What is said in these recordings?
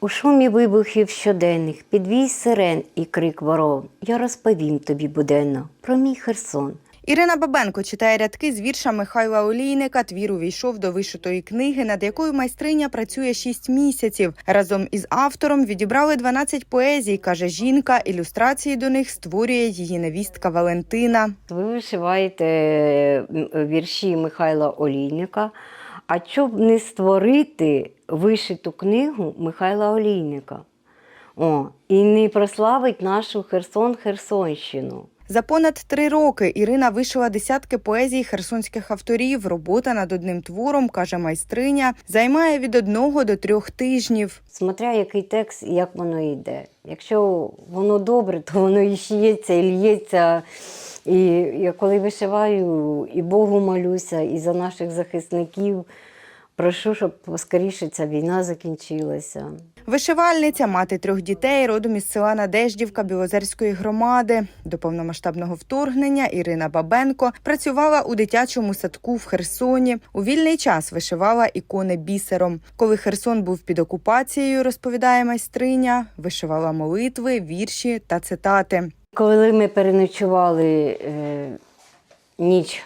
У шумі вибухів щоденних, підвій сирен і крик воров. Я розповім тобі буденно про мій Херсон. Ірина Бабенко читає рядки з вірша Михайла Олійника. Твір увійшов до вишитої книги, над якою майстриня працює 6 місяців. Разом із автором відібрали 12 поезій, каже жінка. Ілюстрації до них створює її невістка Валентина. Ви вишиваєте вірші Михайла Олійника. А щоб не створити вишиту книгу Михайла Олійника? О, і не прославить нашу Херсон Херсонщину. За понад три роки Ірина вишила десятки поезій херсонських авторів. Робота над одним твором, каже майстриня, займає від одного до трьох тижнів. Смотря який текст і як воно йде. Якщо воно добре, то воно і шиється, і лється. І я коли вишиваю, і Богу молюся, і за наших захисників. Прошу, щоб скоріше ця війна закінчилася. Вишивальниця, мати трьох дітей, родом із села Надеждівка Білозерської громади. До повномасштабного вторгнення Ірина Бабенко працювала у дитячому садку в Херсоні. У вільний час вишивала ікони бісером. Коли Херсон був під окупацією, розповідає майстриня, вишивала молитви, вірші та цитати. Коли ми переночували е, ніч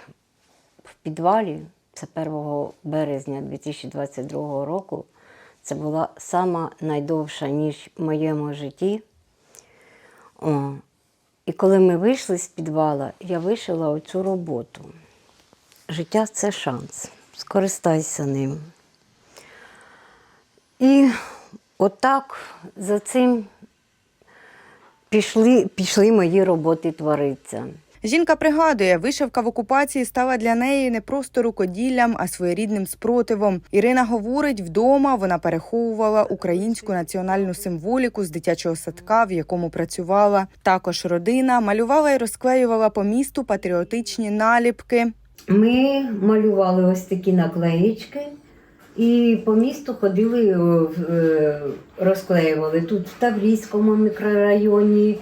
в підвалі, це 1 березня 2022 року, це була сама найдовша ніч в моєму житті. О, і коли ми вийшли з підвала, я вишила оцю роботу. Життя це шанс. Скористайся ним. І отак за цим пішли, пішли мої роботи творитися. Жінка пригадує, вишивка в окупації стала для неї не просто рукоділлям, а своєрідним спротивом. Ірина говорить, вдома вона переховувала українську національну символіку з дитячого садка, в якому працювала. Також родина малювала і розклеювала по місту патріотичні наліпки. Ми малювали ось такі наклеїчки і по місту ходили, в- е, розклеювали тут в Таврійському мікрорайоні,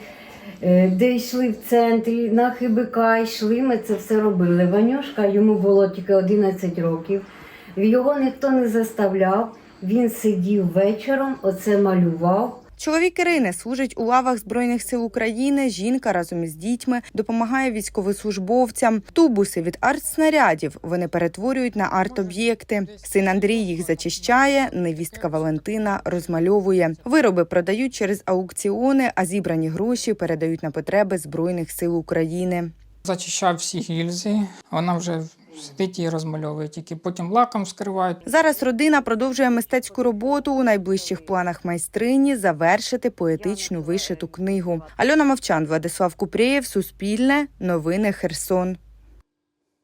е, де йшли в центрі, на Хибика йшли, ми це все робили. Ванюшка, йому було тільки 11 років. Його ніхто не заставляв. Він сидів вечором, оце малював. Чоловік Ірини служить у лавах Збройних сил України. Жінка разом із дітьми допомагає військовослужбовцям. Тубуси від артснарядів вони перетворюють на арт-об'єкти. Син Андрій їх зачищає. Невістка Валентина розмальовує. Вироби продають через аукціони, а зібрані гроші передають на потреби Збройних сил України. Зачищав всі гільзи, вона вже сидить і розмальовує, тільки потім лаком скривають. Зараз родина продовжує мистецьку роботу у найближчих планах майстрині завершити поетичну вишиту книгу. Альона Мовчан, Владислав Купрієв, Суспільне, Новини Херсон.